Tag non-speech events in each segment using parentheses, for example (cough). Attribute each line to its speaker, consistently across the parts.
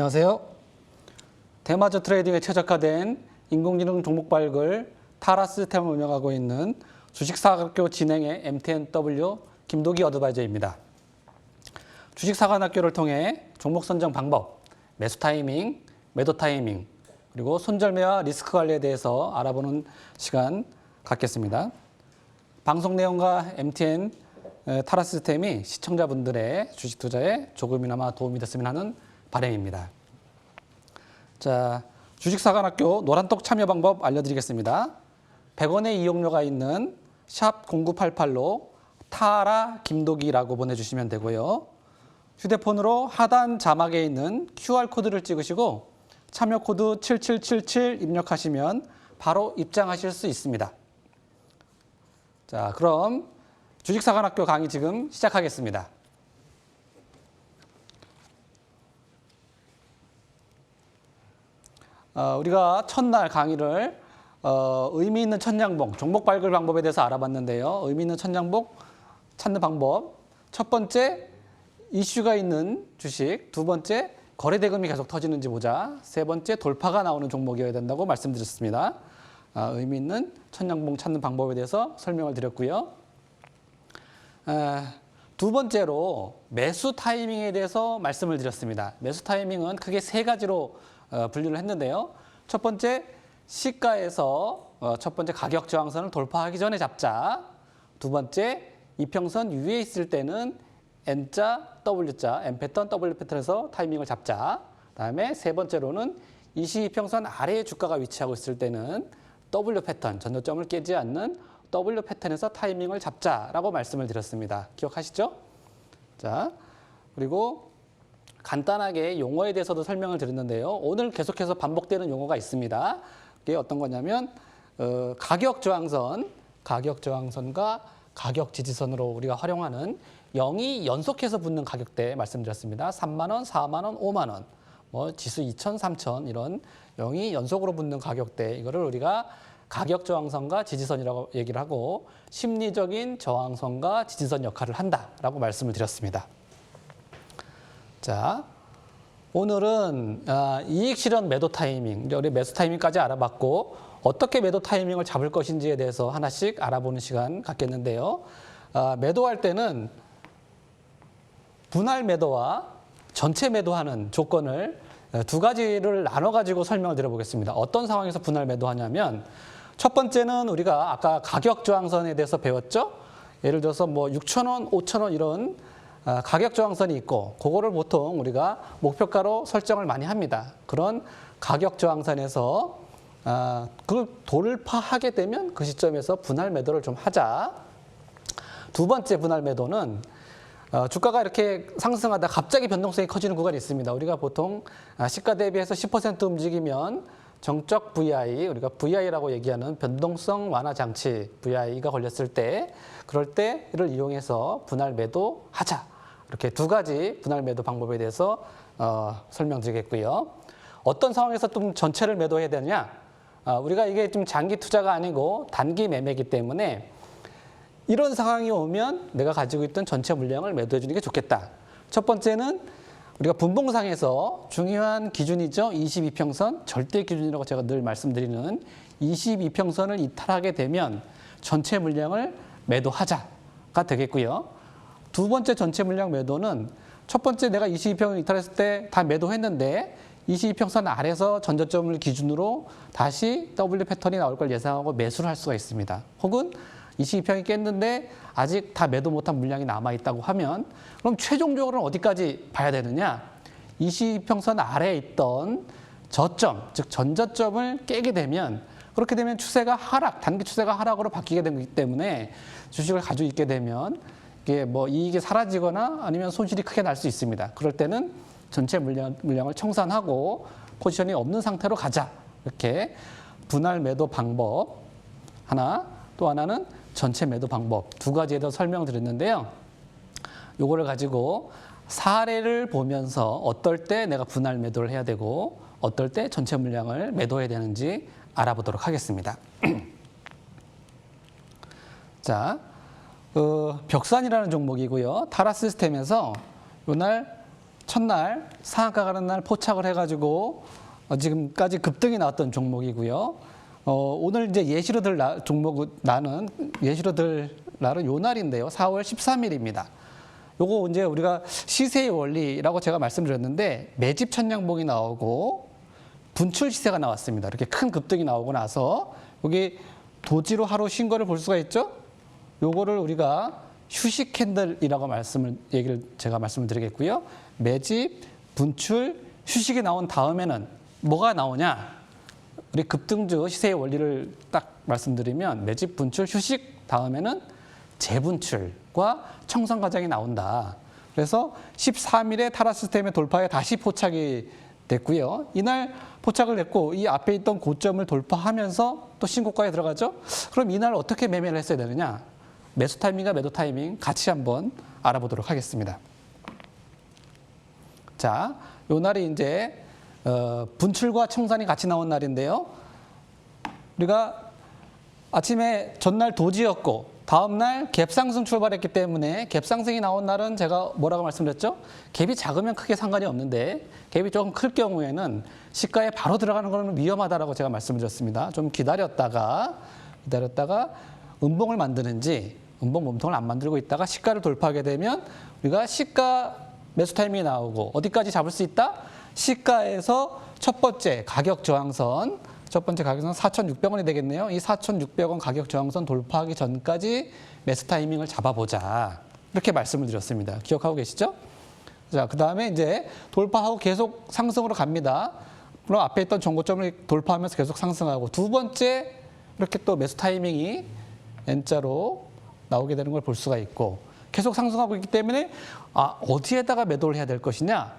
Speaker 1: 안녕하세요. 대마저 트레이딩에 최적화된 인공지능 종목 발굴 타라 시스템을 운영하고 있는 주식사관학교 진행의 MTNW 김도기 어드바이저입니다. 주식사관학교를 통해 종목 선정 방법, 매수 타이밍, 매도 타이밍, 그리고 손절매와 리스크 관리에 대해서 알아보는 시간 갖겠습니다. 방송 내용과 MTN 에, 타라 시스템이 시청자분들의 주식 투자에 조금이나마 도움이 됐으면 하는 바람입니다. 자, 주식사관학교 노란톡 참여 방법 알려드리겠습니다. 100원의 이용료가 있는 샵 0988로 타라 김도기라고 보내주시면 되고요. 휴대폰으로 하단 자막에 있는 QR코드를 찍으시고 참여 코드 7777 입력하시면 바로 입장하실 수 있습니다. 자, 그럼 주식사관학교 강의 지금 시작하겠습니다. 어, 우리가 첫날 강의를 어, 의미 있는 천냥봉, 종목 발굴 방법에 대해서 알아봤는데요. 의미 있는 천냥봉 찾는 방법. 첫 번째, 이슈가 있는 주식. 두 번째, 거래 대금이 계속 터지는지 보자. 세 번째, 돌파가 나오는 종목이어야 된다고 말씀드렸습니다. 아, 의미 있는 천냥봉 찾는 방법에 대해서 설명을 드렸고요. 아, 두 번째로 매수 타이밍에 대해서 말씀을 드렸습니다. 매수 타이밍은 크게 세 가지로 어, 분류를 했는데요. 첫 번째, 시가에서 어, 첫 번째 가격 저항선을 돌파하기 전에 잡자. 두 번째, 이평선 위에 있을 때는 N자, W자, M 패턴, W 패턴에서 타이밍을 잡자. 다음에 세 번째로는 22평선 아래에 주가가 위치하고 있을 때는 W 패턴, 전저점을 깨지 않는 W 패턴에서 타이밍을 잡자라고 말씀을 드렸습니다. 기억하시죠? 자, 그리고 간단하게 용어에 대해서도 설명을 드렸는데요. 오늘 계속해서 반복되는 용어가 있습니다. 그게 어떤 거냐면 어, 가격 저항선, 가격 저항선과 가격 지지선으로 우리가 활용하는 0이 연속해서 붙는 가격대 말씀드렸습니다. 3만 원, 4만 원, 5만 원, 뭐 지수 2천, 3천 이런 0이 연속으로 붙는 가격대 이거를 우리가 가격 저항선과 지지선이라고 얘기를 하고 심리적인 저항선과 지지선 역할을 한다라고 말씀을 드렸습니다. 자, 오늘은 아, 이익 실현 매도 타이밍, 우리 매수 타이밍까지 알아봤고 어떻게 매도 타이밍을 잡을 것인지에 대해서 하나씩 알아보는 시간 갖겠는데요. 아, 매도할 때는 분할 매도와 전체 매도하는 조건을 두 가지를 나눠 가지고 설명을 드려보겠습니다. 어떤 상황에서 분할 매도하냐면 첫 번째는 우리가 아까 가격 저항선에 대해서 배웠죠. 예를 들어서 뭐 6천 원, 5천 원 이런 아, 가격 저항선이 있고 그거를 보통 우리가 목표가로 설정을 많이 합니다. 그런 가격 저항선에서 아, 그걸 돌파하게 되면 그 시점에서 분할 매도를 좀 하자. 두 번째 분할 매도는 어, 주가가 이렇게 상승하다 갑자기 변동성이 커지는 구간이 있습니다. 우리가 보통 아, 시가 대비해서 10% 움직이면 정적 VI, 우리가 VI라고 얘기하는 변동성 완화 장치 VI가 걸렸을 때 그럴 때를 이용해서 분할 매도 하자. 이렇게 두 가지 분할 매도 방법에 대해서 어, 설명드리겠고요. 어떤 상황에서 좀 전체를 매도해야 되느냐? 아, 우리가 이게 좀 장기 투자가 아니고 단기 매매이기 때문에 이런 상황이 오면 내가 가지고 있던 전체 물량을 매도해 주는 게 좋겠다. 첫 번째는 우리가 분봉상에서 중요한 기준이죠. 22평선 절대 기준이라고 제가 늘 말씀드리는 22평선을 이탈하게 되면 전체 물량을 매도하자가 되겠고요. 두 번째 전체 물량 매도는 첫 번째 내가 22평을 이탈했을 때 다 매도했는데 22평선 아래서 전저점을 기준으로 다시 W 패턴이 나올 걸 예상하고 매수를 할 수가 있습니다. 혹은 22평이 깼는데 아직 다 매도 못한 물량이 남아 있다고 하면 그럼 최종적으로는 어디까지 봐야 되느냐? 22평선 아래에 있던 저점, 즉 전저점을 깨게 되면 그렇게 되면 추세가 하락, 단기 추세가 하락으로 바뀌게 되기 때문에 주식을 가지고 있게 되면 이게 뭐 이익이 사라지거나 아니면 손실이 크게 날 수 있습니다. 그럴 때는 전체 물량, 물량을 청산하고 포지션이 없는 상태로 가자. 이렇게 분할 매도 방법 하나, 또 하나는 전체 매도 방법 두 가지에 대해서 설명드렸는데요. 요거를 가지고 사례를 보면서 어떨 때 내가 분할 매도를 해야 되고 어떨 때 전체 물량을 매도해야 되는지 알아보도록 하겠습니다. (clears throat) 자, 어, 벽산이라는 종목이고요. 타라 시스템에서 요날 첫날 상한가 가는 날 포착을 해가지고 어, 지금까지 급등이 나왔던 종목이고요. 어, 오늘 이제 예시로 들 나, 종목 나는 예시로 들 날은 요 날인데요. 4월 13일입니다. 요거 이제 우리가 시세의 원리라고 제가 말씀드렸는데 매집 천냥봉이 나오고 분출 시세가 나왔습니다. 이렇게 큰 급등이 나오고 나서 여기 도지로 하루 쉰 거를 볼 수가 있죠. 요거를 우리가 휴식 캔들이라고 말씀을 얘기를 제가 말씀을 드리겠고요. 매집, 분출, 휴식이 나온 다음에는 뭐가 나오냐? 우리 급등주 시세의 원리를 딱 말씀드리면 매집, 분출, 휴식 다음에는 재분출과 청산 과정이 나온다. 그래서 13일에 타라 시스템의 돌파에 다시 포착이 됐고요. 이날 포착을 했고 이 앞에 있던 고점을 돌파하면서 또 신고가에 들어가죠. 그럼 이날 어떻게 매매를 했어야 되느냐? 매수 타이밍과 매도 타이밍 같이 한번 알아보도록 하겠습니다. 자, 요 날이 이제 어, 분출과 청산이 같이 나온 날인데요. 우리가 아침에 전날 도지였고 다음 날 갭상승 출발했기 때문에 갭상승이 나온 날은 제가 뭐라고 말씀드렸죠? 갭이 작으면 크게 상관이 없는데 갭이 조금 클 경우에는 시가에 바로 들어가는 것은 위험하다라고 제가 말씀드렸습니다. 좀 기다렸다가 기다렸다가 음봉을 만드는지 음봉 몸통을 안 만들고 있다가 시가를 돌파하게 되면 우리가 시가 매수 타이밍이 나오고 어디까지 잡을 수 있다? 시가에서 첫 번째 가격 저항선 첫 번째 가격선 4,600원이 되겠네요. 이 4,600원 가격 저항선 돌파하기 전까지 매수 타이밍을 잡아보자. 이렇게 말씀을 드렸습니다. 기억하고 계시죠? 자, 그 다음에 이제 돌파하고 계속 상승으로 갑니다. 그럼 앞에 있던 정고점을 돌파하면서 계속 상승하고 두 번째 이렇게 또 매수 타이밍이 N자로 나오게 되는 걸 볼 수가 있고 계속 상승하고 있기 때문에 아, 어디에다가 매도를 해야 될 것이냐?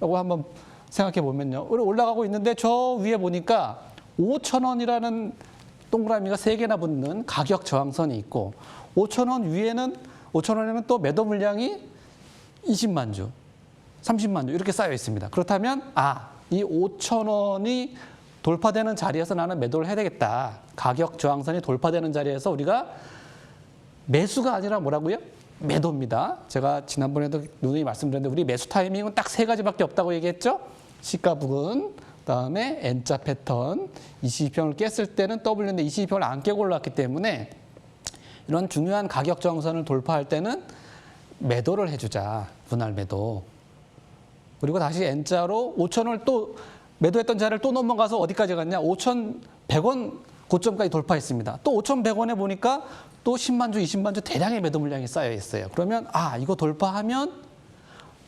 Speaker 1: 라고 한번 생각해 보면요. 올라가고 있는데 저 위에 보니까 5천 원이라는 동그라미가 세 개나 붙는 가격 저항선이 있고 5천 원 위에는 5천 원에는 또 매도 물량이 20만 주, 30만 주 이렇게 쌓여 있습니다. 그렇다면 아, 이 5천 원이 돌파되는 자리에서 나는 매도를 해야 되겠다. 가격 저항선이 돌파되는 자리에서 우리가 매수가 아니라 뭐라고요? 매도입니다. 제가 지난번에도 누누이 말씀드렸는데 우리 매수 타이밍은 딱 세 가지밖에 없다고 얘기했죠. 시가 부근, 그다음에 N자 패턴 22평을 깼을 때는 W인데 22평을 안 깨고 올랐기 때문에 이런 중요한 가격 정선을 돌파할 때는 매도를 해주자 분할 매도 그리고 다시 N자로 5천을 또 매도했던 자리를 또 넘어가서 어디까지 갔냐 5,100원 고점까지 돌파했습니다. 또 5,100원에 보니까 또 10만 주, 20만 주 대량의 매도 물량이 쌓여 있어요. 그러면 아 이거 돌파하면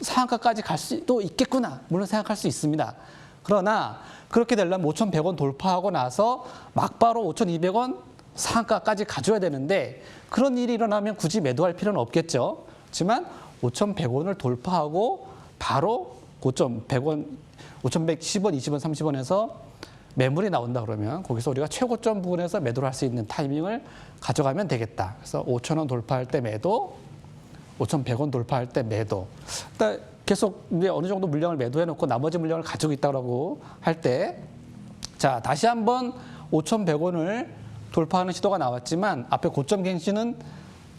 Speaker 1: 상한가까지 갈 수도 있겠구나 물론 생각할 수 있습니다. 그러나 그렇게 되려면 5,100원 돌파하고 나서 막바로 5,200원 상한가까지 가져야 되는데 그런 일이 일어나면 굳이 매도할 필요는 없겠죠. 하지만 5,100원을 돌파하고 바로 고점 100원, 5,110원, 20원, 30원에서 매물이 나온다 그러면 거기서 우리가 최고점 부분에서 매도를 할 수 있는 타이밍을 가져가면 되겠다. 그래서 5,000원 돌파할 때 매도, 5,100원 돌파할 때 매도. 일단 계속 이제 어느 정도 물량을 매도해 놓고 나머지 물량을 가지고 있다고 할 때, 자, 다시 한번 5,100원을 돌파하는 시도가 나왔지만 앞에 고점 갱신은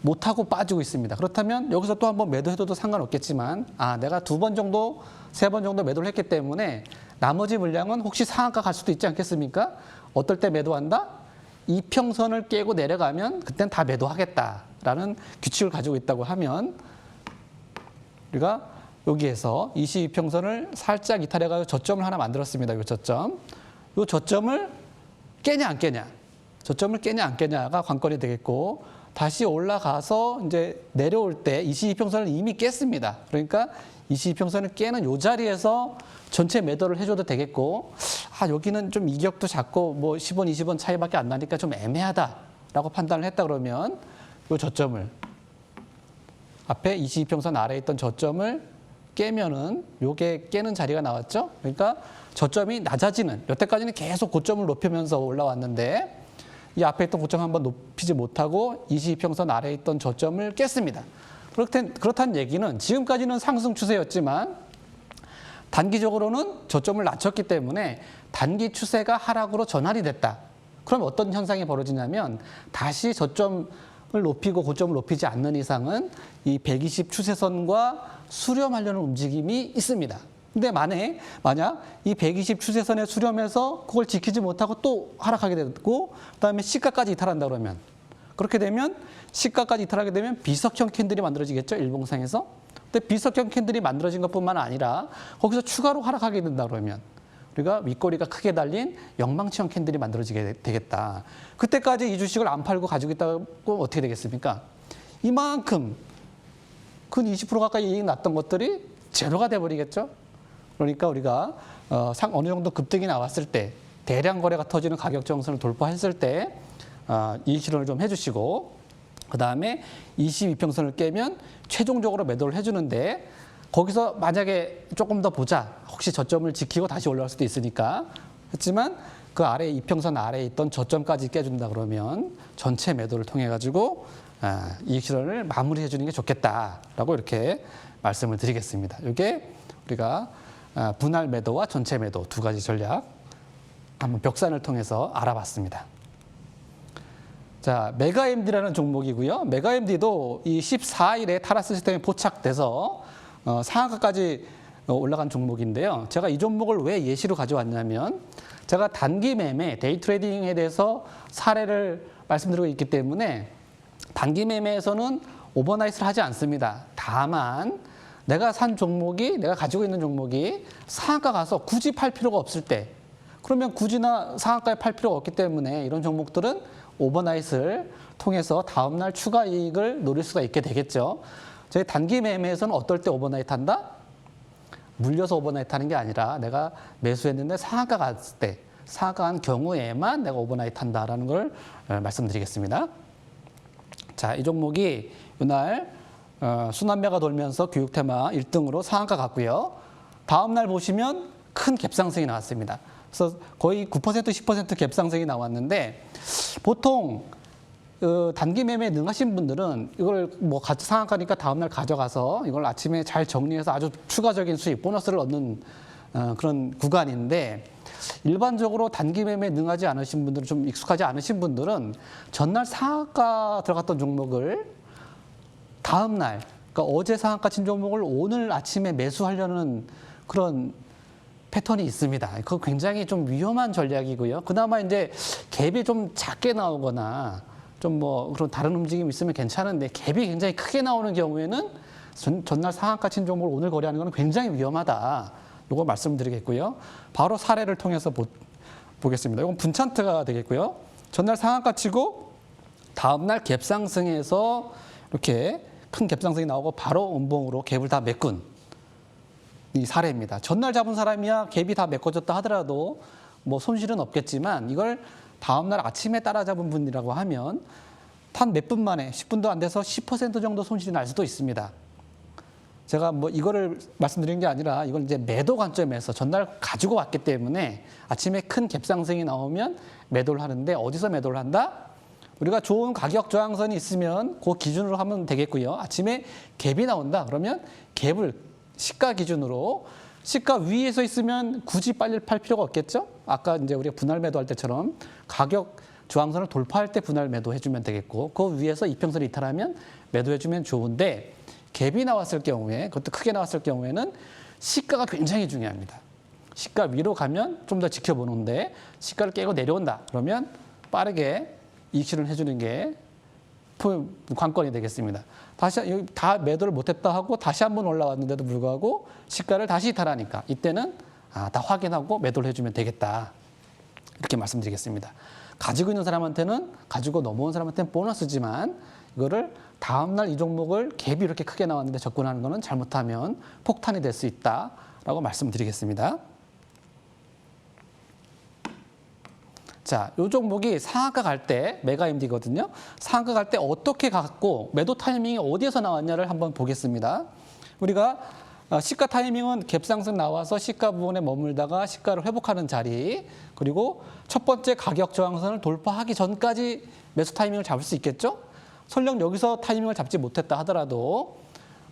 Speaker 1: 못하고 빠지고 있습니다. 그렇다면 여기서 또 한번 매도해도 상관없겠지만, 아, 내가 두 번 정도, 세 번 정도 매도를 했기 때문에 나머지 물량은 혹시 상한가 갈 수도 있지 않겠습니까? 어떨 때 매도한다? 이평선을 깨고 내려가면 그땐 다 매도하겠다라는 규칙을 가지고 있다고 하면 우리가 여기에서 22평선을 살짝 이탈해가지고 저점을 하나 만들었습니다. 이 저점. 이 저점을 깨냐 안 깨냐. 저점을 깨냐 안 깨냐가 관건이 되겠고 다시 올라가서 이제 내려올 때 22평선을 이미 깼습니다. 그러니까 22평선을 깨는 요 자리에서 전체 매도를 해줘도 되겠고 아 여기는 좀 이격도 작고 뭐 10원, 20원 차이밖에 안 나니까 좀 애매하다라고 판단을 했다 그러면 요 저점을 앞에 22평선 아래에 있던 저점을 깨면은 요게 깨는 자리가 나왔죠. 그러니까 저점이 낮아지는 여태까지는 계속 고점을 높이면서 올라왔는데 이 앞에 있던 고점 한번 높이지 못하고 22평선 아래에 있던 저점을 깼습니다. 그렇단, 그렇다는 얘기는 지금까지는 상승 추세였지만 단기적으로는 저점을 낮췄기 때문에 단기 추세가 하락으로 전환이 됐다. 그럼 어떤 현상이 벌어지냐면 다시 저점 높이고 고점을 높이지 않는 이상은 이 120 추세선과 수렴하려는 움직임이 있습니다. 근데 만약 만약 이 120 추세선에 수렴해서 그걸 지키지 못하고 또 하락하게 되고 그다음에 시가까지 이탈한다 그러면 그렇게 되면 시가까지 이탈하게 되면 비석형 캔들이 만들어지겠죠 일봉상에서. 근데 비석형 캔들이 만들어진 것뿐만 아니라 거기서 추가로 하락하게 된다 그러면 우리가 윗꼬리가 크게 달린 영망치형 캔들이 만들어지게 되- 되겠다. 그때까지 이 주식을 안 팔고 가지고 있다고 어떻게 되겠습니까? 이만큼 근 20% 가까이 이익 났던 것들이 제로가 돼버리겠죠. 그러니까 우리가 어, 상 어느 정도 급등이 나왔을 때 대량 거래가 터지는 가격 정선을 돌파했을 때 어, 이익 실현을 좀 해주시고 그 다음에 22평선을 깨면 최종적으로 매도를 해주는데 거기서 만약에 조금 더 보자 혹시 저점을 지키고 다시 올라갈 수도 있으니까 했지만 그 아래 이평선 아래에 있던 저점까지 깨준다 그러면 전체 매도를 통해 가지고 아, 이익 실현을 마무리해 주는 게 좋겠다라고 이렇게 말씀을 드리겠습니다. 이게 우리가 아, 분할 매도와 전체 매도 두 가지 전략 한번 벽산을 통해서 알아봤습니다. 자, 메가MD라는 종목이고요. 메가MD도 이 14일에 타라스 시스템에 포착돼서 어, 상한가까지 어, 올라간 종목인데요. 제가 이 종목을 왜 예시로 가져왔냐면 제가 단기 매매, 데이 트레이딩에 대해서 사례를 말씀드리고 있기 때문에 단기 매매에서는 오버나이트를 하지 않습니다. 다만 내가 산 종목이 내가 가지고 있는 종목이 상한가 가서 굳이 팔 필요가 없을 때 그러면 굳이나 상한가에 팔 필요가 없기 때문에 이런 종목들은 오버나이트를 통해서 다음날 추가 이익을 노릴 수가 있게 되겠죠. 저희 단기 매매에서는 어떨 때 오버나이트 한다? 물려서 오버나이트 하는 게 아니라 내가 매수했는데 상한가 갔을 때 상한가 한 경우에만 내가 오버나이트 한다라는 걸 어, 말씀드리겠습니다. 자, 이 종목이 이날 어, 순환매가 돌면서 교육 테마 1등으로 상한가 갔고요. 다음 날 보시면 큰 갭상승이 나왔습니다. 그래서 거의 9% 10% 갭상승이 나왔는데 보통 어, 단기 매매에 능하신 분들은 이걸 뭐 같이 상한가니까 다음날 가져가서 이걸 아침에 잘 정리해서 아주 추가적인 수익, 보너스를 얻는 어, 그런 구간인데 일반적으로 단기 매매에 능하지 않으신 분들은 좀 익숙하지 않으신 분들은 전날 상한가 들어갔던 종목을 다음 날, 그러니까 어제 상한가 친 종목을 오늘 아침에 매수하려는 그런 패턴이 있습니다. 그거 굉장히 좀 위험한 전략이고요. 그나마 이제 갭이 좀 작게 나오거나 좀 뭐 그런 다른 움직임이 있으면 괜찮은데 갭이 굉장히 크게 나오는 경우에는 전, 전날 상한가 친 종목을 오늘 거래하는 것은 굉장히 위험하다. 요거 말씀드리겠고요. 바로 사례를 통해서 보, 보겠습니다. 이건 분찬트가 되겠고요. 전날 상한가 치고 다음날 갭상승해서 이렇게 큰 갭상승이 나오고 바로 음봉으로 갭을 다 메꾼 이 사례입니다. 전날 잡은 사람이야 갭이 다 메꿔졌다 하더라도 뭐 손실은 없겠지만 이걸 다음날 아침에 따라잡은 분이라고 하면 단 몇 분 만에 10분도 안 돼서 10% 정도 손실이 날 수도 있습니다. 제가 뭐 이거를 말씀드린 게 아니라 이걸 이제 매도 관점에서 전날 가지고 왔기 때문에 아침에 큰 갭상승이 나오면 매도를 하는데 어디서 매도를 한다? 우리가 좋은 가격 저항선이 있으면 그 기준으로 하면 되겠고요. 아침에 갭이 나온다. 그러면 갭을 시가 기준으로 시가 위에서 있으면 굳이 빨리 팔 필요가 없겠죠? 아까 이제 우리가 분할 매도할 때처럼 가격 저항선을 돌파할 때 분할 매도 해주면 되겠고 그 위에서 이평선을 이탈하면 매도해주면 좋은데 갭이 나왔을 경우에 그것도 크게 나왔을 경우에는 시가가 굉장히 중요합니다. 시가 위로 가면 좀 더 지켜보는데 시가를 깨고 내려온다 그러면 빠르게 이익 실현 해주는 게 포- 관건이 되겠습니다. 다시 다 매도를 못했다 하고 다시 한번 올라왔는데도 불구하고 시가를 다시 이탈하니까 이때는 아, 다 확인하고 매도를 해주면 되겠다 이렇게 말씀드리겠습니다. 가지고 있는 사람한테는 가지고 넘어온 사람한테는 보너스지만 이거를 다음날 이 종목을 갭이 이렇게 크게 나왔는데 접근하는 거는 잘못하면 폭탄이 될 수 있다라고 말씀드리겠습니다. 자, 요 종목이 상한가 갈 때 메가 MD거든요. 상한가 갈 때 어떻게 갔고 매도 타이밍이 어디에서 나왔냐를 한번 보겠습니다. 우리가 어, 시가 타이밍은 갭상승 나와서 시가 부분에 머물다가 시가를 회복하는 자리 그리고 첫 번째 가격 저항선을 돌파하기 전까지 매수 타이밍을 잡을 수 있겠죠? 설령 여기서 타이밍을 잡지 못했다 하더라도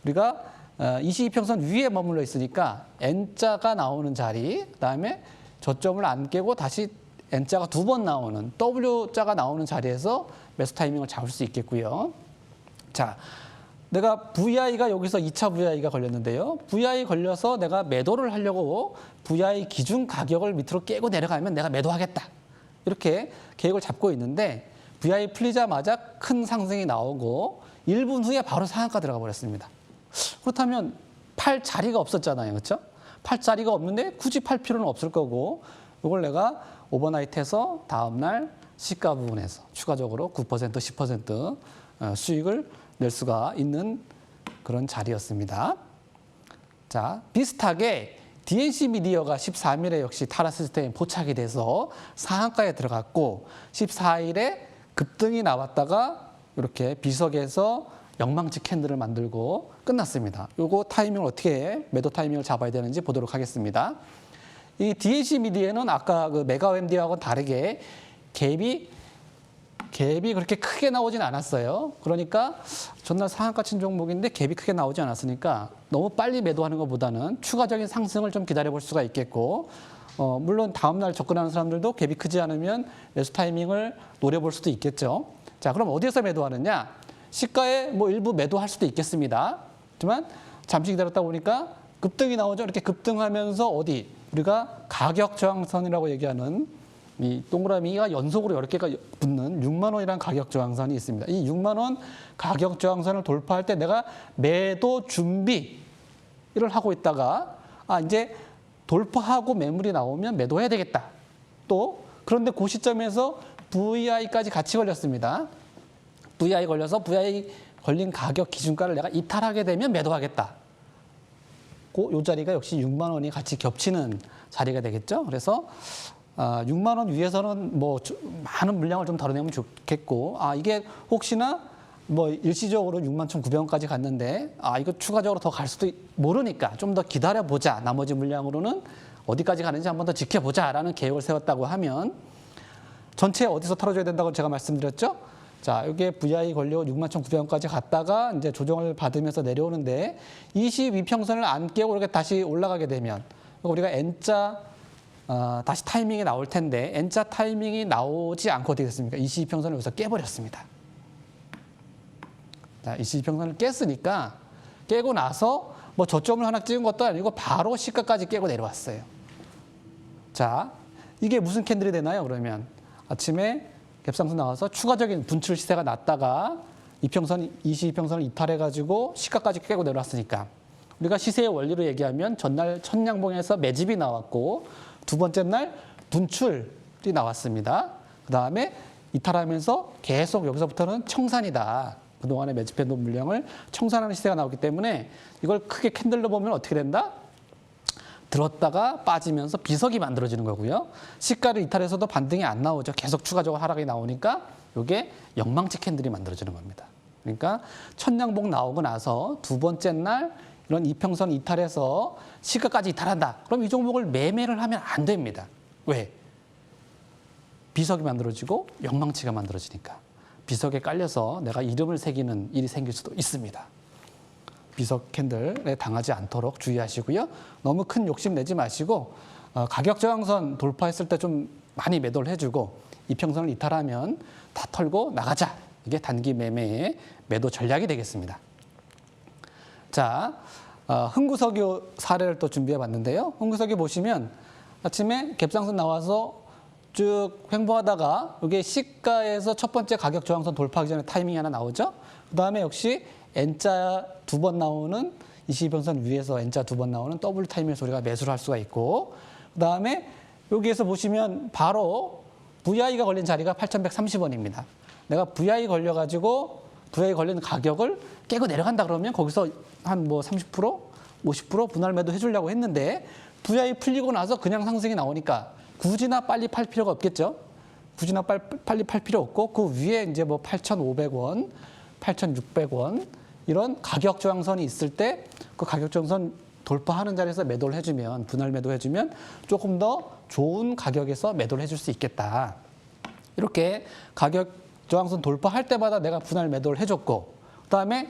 Speaker 1: 우리가 22평선 위에 머물러 있으니까 N자가 나오는 자리 그다음에 저점을 안 깨고 다시 N자가 두 번 나오는 W자가 나오는 자리에서 매수 타이밍을 잡을 수 있겠고요. 자, 내가 VI가 여기서 2차 VI가 걸렸는데요. VI 걸려서 내가 매도를 하려고 VI 기준 가격을 밑으로 깨고 내려가면 내가 매도하겠다. 이렇게 계획을 잡고 있는데 VI 풀리자마자 큰 상승이 나오고 1분 후에 바로 상한가 들어가 버렸습니다. 그렇다면 팔 자리가 없었잖아요. 그렇죠? 팔 자리가 없는데 굳이 팔 필요는 없을 거고 이걸 내가 오버나이트해서 다음 날 시가 부분에서 추가적으로 9% 10% 어, 수익을 낼 수가 있는 그런 자리였습니다. 자, 비슷하게 DNC 미디어가 13일에 역시 타라 시스템 포착이 돼서 상한가에 들어갔고 14일에 급등이 나왔다가 이렇게 비석에서 영망치 캔들을 만들고 끝났습니다. 요거 타이밍을 어떻게 매도 타이밍을 잡아야 되는지 보도록 하겠습니다. 이 DNC 미디어는 아까 그 메가 엠디하고는 다르게 갭이 갭이 그렇게 크게 나오진 않았어요. 그러니까 전날 상한가 친 종목인데 갭이 크게 나오지 않았으니까 너무 빨리 매도하는 것보다는 추가적인 상승을 좀 기다려 볼 수가 있겠고 어, 물론 다음날 접근하는 사람들도 갭이 크지 않으면 매수 타이밍을 노려볼 수도 있겠죠. 자, 그럼 어디에서 매도하느냐? 시가에 뭐 일부 매도할 수도 있겠습니다. 하지만 잠시 기다렸다 보니까 급등이 나오죠. 이렇게 급등하면서 어디 우리가 가격 저항선이라고 얘기하는 이 동그라미가 연속으로 여러 개가 붙는 6만 원이라는 가격 저항선이 있습니다. 이 6만 원 가격 저항선을 돌파할 때 내가 매도 준비를 하고 있다가 아 이제 돌파하고 매물이 나오면 매도해야 되겠다. 또 그런데 그 시점에서 VI까지 같이 걸렸습니다. VI 걸려서 VI 걸린 가격 기준가를 내가 이탈하게 되면 매도하겠다. 그요 자리가 역시 6만 원이 같이 겹치는 자리가 되겠죠. 그래서 아, 6만 원 위에서는 뭐 주- 많은 물량을 좀 덜어내면 좋겠고 아 이게 혹시나 뭐 일시적으로 6만 1,900원까지 갔는데 아 이거 추가적으로 더 갈 수도 있- 모르니까 좀 더 기다려 보자. 나머지 물량으로는 어디까지 가는지 한번 더 지켜보자라는 계획을 세웠다고 하면 전체 어디서 털어줘야 된다고 제가 말씀드렸죠? 자, 이게 VI 걸려 61,900원까지 갔다가 이제 조정을 받으면서 내려오는데 22평선을 안 깨고 이렇게 다시 올라가게 되면 우리가 N자 어, 다시 타이밍이 나올 텐데 N자 타이밍이 나오지 않고 어떻게 됐습니까? 22평선을 여기서 깨버렸습니다. 자, 22평선을 깼으니까 깨고 나서 뭐 저점을 하나 찍은 것도 아니고 바로 시가까지 깨고 내려왔어요. 자, 이게 무슨 캔들이 되나요? 그러면 아침에 갭상승 나와서 추가적인 분출 시세가 났다가 이평선, 22평선을 이탈해가지고 시가까지 깨고 내려왔으니까 우리가 시세의 원리로 얘기하면 전날 천냥봉에서 매집이 나왔고 두 번째 날 분출이 나왔습니다. 그 다음에 이탈하면서 계속 여기서부터는 청산이다. 그동안에 매집해 놓은 물량을 청산하는 시세가 나오기 때문에 이걸 크게 캔들로 보면 어떻게 된다? 들었다가 빠지면서 비석이 만들어지는 거고요. 시가를 이탈해서도 반등이 안 나오죠. 계속 추가적으로 하락이 나오니까 이게 영망치 캔들이 만들어지는 겁니다. 그러니까 천냥봉 나오고 나서 두 번째 날 이런 이평선 이탈해서 시가까지 이탈한다. 그럼 이 종목을 매매를 하면 안 됩니다. 왜? 비석이 만들어지고 영망치가 만들어지니까 비석에 깔려서 내가 이름을 새기는 일이 생길 수도 있습니다. 비석 캔들에 당하지 않도록 주의하시고요. 너무 큰 욕심 내지 마시고 어, 가격 저항선 돌파했을 때 좀 많이 매도를 해주고 이평선을 이탈하면 다 털고 나가자. 이게 단기 매매의 매도 전략이 되겠습니다. 자, 어, 흥구석유 사례를 또 준비해 봤는데요. 흥구석유 보시면 아침에 갭상승 나와서 쭉 횡보하다가 이게 시가에서 첫 번째 가격 저항선 돌파하기 전에 타이밍이 하나 나오죠. 그 다음에 역시 N자 두 번 나오는 22평선 위에서 N자 두 번 나오는 더블 타이밍에서 우리가 매수를 할 수가 있고 그 다음에 여기에서 보시면 바로 VI가 걸린 자리가 8,130원입니다. 내가 VI 걸려가지고 VI 걸린 가격을 깨고 내려간다 그러면 거기서 한 뭐 30%, 50% 분할 매도 해주려고 했는데 VI 풀리고 나서 그냥 상승이 나오니까 굳이나 빨리 팔 필요가 없겠죠. 굳이나 빨- 빨리 팔 필요 없고 그 위에 이제 뭐 8,500원, 8,600원 이런 가격 저항선이 있을 때 그 가격 저항선 돌파하는 자리에서 매도를 해주면 분할 매도 해주면 조금 더 좋은 가격에서 매도를 해줄 수 있겠다. 이렇게 가격 저항선 돌파할 때마다 내가 분할 매도를 해줬고 그다음에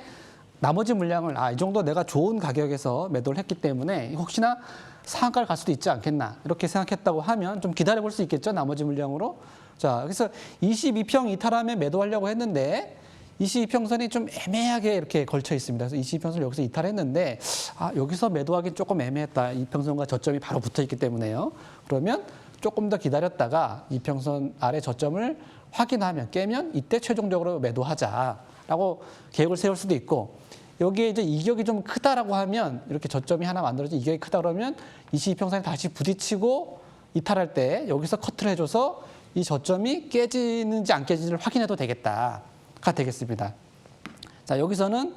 Speaker 1: 나머지 물량을 아 이 정도 내가 좋은 가격에서 매도를 했기 때문에 혹시나 상한가를 갈 수도 있지 않겠나 이렇게 생각했다고 하면 좀 기다려 볼 수 있겠죠 나머지 물량으로 자 그래서 22평 이탈하면 매도하려고 했는데 22평선이 좀 애매하게 이렇게 걸쳐 있습니다. 그래서 22평선 여기서 이탈했는데 아 여기서 매도하기 조금 애매했다. 이평선과 저점이 바로 붙어 있기 때문에요. 그러면 조금 더 기다렸다가 이평선 아래 저점을 확인하면 깨면 이때 최종적으로 매도하자라고 계획을 세울 수도 있고 여기에 이제 이격이 좀 크다라고 하면 이렇게 저점이 하나 만들어져 이격이 크다 그러면 22평선이 다시 부딪히고 이탈할 때 여기서 커트를 해줘서 이 저점이 깨지는지 안 깨지는지를 확인해도 되겠다 가 되겠습니다. 자 여기서는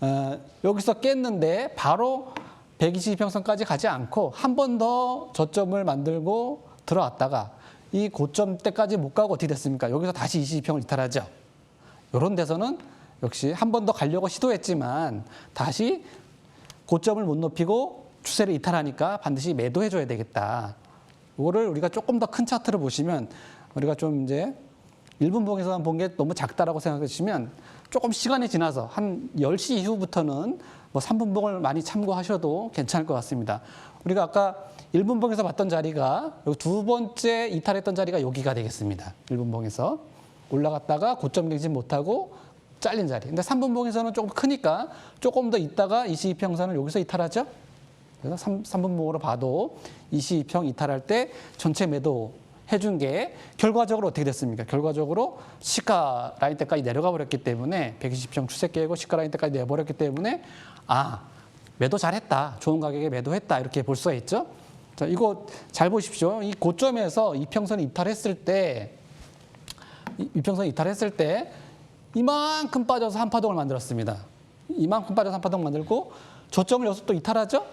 Speaker 1: 어, 여기서 깼는데 바로 122평선까지 가지 않고 한 번 더 저점을 만들고 들어왔다가 이 고점 때까지 못 가고 어떻게 됐습니까? 여기서 다시 22평을 이탈하죠. 이런 데서는 역시 한 번 더 가려고 시도했지만 다시 고점을 못 높이고 추세를 이탈하니까 반드시 매도해 줘야 되겠다. 이거를 우리가 조금 더 큰 차트를 보시면 우리가 좀 이제 1분 봉에서만 본 게 너무 작다라고 생각하시면 조금 시간이 지나서 한 10시 이후부터는 뭐 3분 봉을 많이 참고하셔도 괜찮을 것 같습니다. 우리가 아까 1분 봉에서 봤던 자리가 두 번째 이탈했던 자리가 여기가 되겠습니다. 1분 봉에서 올라갔다가 고점 갱신 못하고 잘린 자리. 근데 3분 봉에서는 조금 크니까 조금 더 있다가 22평선을 여기서 이탈하죠. 그래서 3, 삼분봉으로 봐도 22평 이탈할 때 전체 매도 해준 게 결과적으로 어떻게 됐습니까? 결과적으로 시가 라인 때까지 내려가 버렸기 때문에 120평 추세 깨고 시가 라인 때까지 내버렸기 때문에 아 매도 잘했다 좋은 가격에 매도했다 이렇게 볼 수가 있죠. 자 이거 잘 보십시오. 이 고점에서 이평선 이탈했을 때 이- 이평선 이탈했을 때 이만큼 빠져서 한 파동을 만들었습니다. 이만큼 빠져서 한 파동 만들고 저점을 여기서 또 이탈하죠?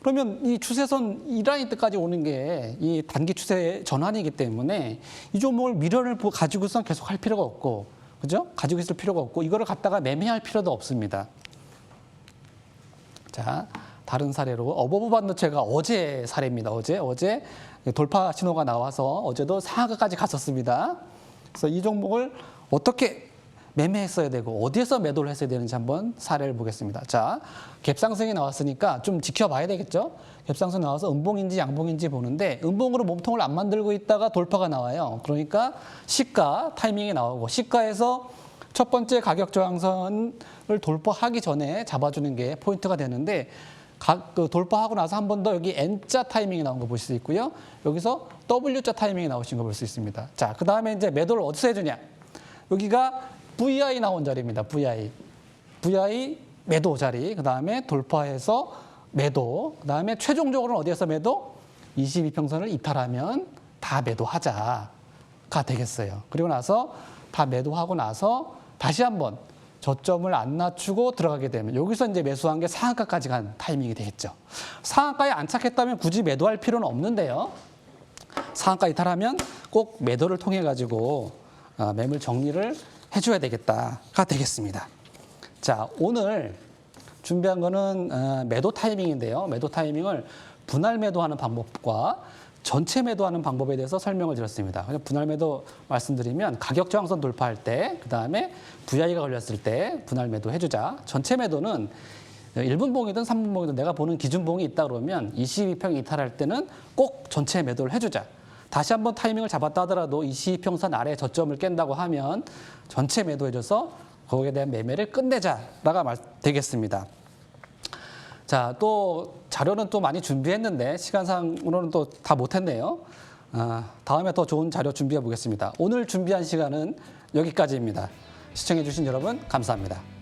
Speaker 1: 그러면 이 추세선 이 라인 때까지 오는 게 이 단기 추세 전환이기 때문에 이 종목을 미련을 보- 가지고선 계속 할 필요가 없고, 그죠? 가지고 있을 필요가 없고, 이거를 갖다가 매매할 필요도 없습니다. 자, 다른 사례로 어버브 반도체가 어제 사례입니다. 어제 어제 돌파 신호가 나와서 어제도 상하가까지 갔었습니다. 그래서 이 종목을 어떻게 매매했어야 되고 어디에서 매도를 했어야 되는지 한번 사례를 보겠습니다. 자, 갭상승이 나왔으니까 좀 지켜봐야 되겠죠. 갭상승 나와서 음봉인지 양봉인지 보는데 음봉으로 몸통을 안 만들고 있다가 돌파가 나와요. 그러니까 시가 타이밍이 나오고 시가에서 첫 번째 가격 저항선을 돌파하기 전에 잡아주는 게 포인트가 되는데 각, 그 돌파하고 나서 한 번 더 여기 N자 타이밍이 나온 거 보실 수 있고요. 여기서 W자 타이밍이 나오신 거 볼 수 있습니다. 자, 그 다음에 이제 매도를 어디서 해주냐? 여기가 VI 나온 자리입니다. VI. VI 매도 자리. 그 다음에 돌파해서 매도. 그 다음에 최종적으로는 어디에서 매도? 22평선을 이탈하면 다 매도하자가 되겠어요. 그리고 나서 다 매도하고 나서 다시 한번 저점을 안 낮추고 들어가게 되면 여기서 이제 매수한 게 상한가까지 간 타이밍이 되겠죠. 상한가에 안착했다면 굳이 매도할 필요는 없는데요. 상한가 이탈하면 꼭 매도를 통해 가지고 어, 매물 정리를 해줘야 되겠다가 되겠습니다. 자 오늘 준비한 거는 어, 매도 타이밍인데요. 매도 타이밍을 분할 매도하는 방법과 전체 매도하는 방법에 대해서 설명을 드렸습니다. 분할 매도 말씀드리면 가격 저항선 돌파할 때, 그 다음에 VI가 걸렸을 때 분할 매도 해주자. 전체 매도는 1분 봉이든 3분 봉이든 내가 보는 기준 봉이 있다 그러면 22평 이탈할 때는 꼭 전체 매도를 해주자. 다시 한번 타이밍을 잡았다 하더라도 22평선 아래 저점을 깬다고 하면 전체 매도해줘서 거기에 대한 매매를 끝내자라가 말 되겠습니다. 자, 또 자료는 또 많이 준비했는데 시간상으로는 또 다 못했네요. 아, 다음에 더 좋은 자료 준비해 보겠습니다. 오늘 준비한 시간은 여기까지입니다. 시청해 주신 여러분 감사합니다.